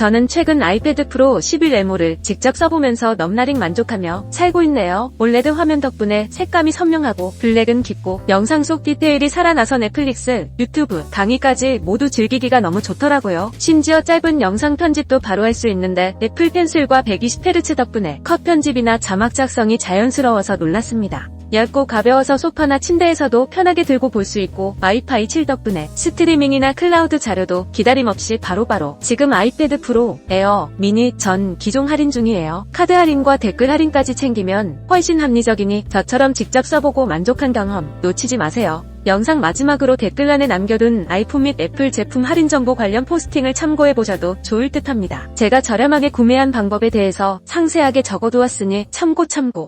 저는 최근 아이패드 프로 11에모를 직접 써보면서 넘나링 만족하며 살고 있네요. 올레드 화면 덕분에 색감이 선명하고 블랙은 깊고 영상 속 디테일이 살아나서 넷플릭스, 유튜브, 강의까지 모두 즐기기가 너무 좋더라고요. 심지어 짧은 영상 편집도 바로 할 수 있는데 애플 펜슬과 120Hz 덕분에 컷 편집이나 자막 작성이 자연스러워서 놀랐습니다. 얇고 가벼워서 소파나 침대에서도 편하게 들고 볼 수 있고 와이파이 7 덕분에 스트리밍이나 클라우드 자료도 기다림 없이 바로 바로 지금 아이패드 프로, 에어, 미니 전 기종 할인 중이에요. 카드 할인과 댓글 할인까지 챙기면 훨씬 합리적이니 저처럼 직접 써보고 만족한 경험 놓치지 마세요. 영상 마지막으로 댓글란에 남겨둔 아이폰 및 애플 제품 할인 정보 관련 포스팅을 참고해보셔도 좋을 듯 합니다. 제가 저렴하게 구매한 방법에 대해서 상세하게 적어두었으니 참고 참고.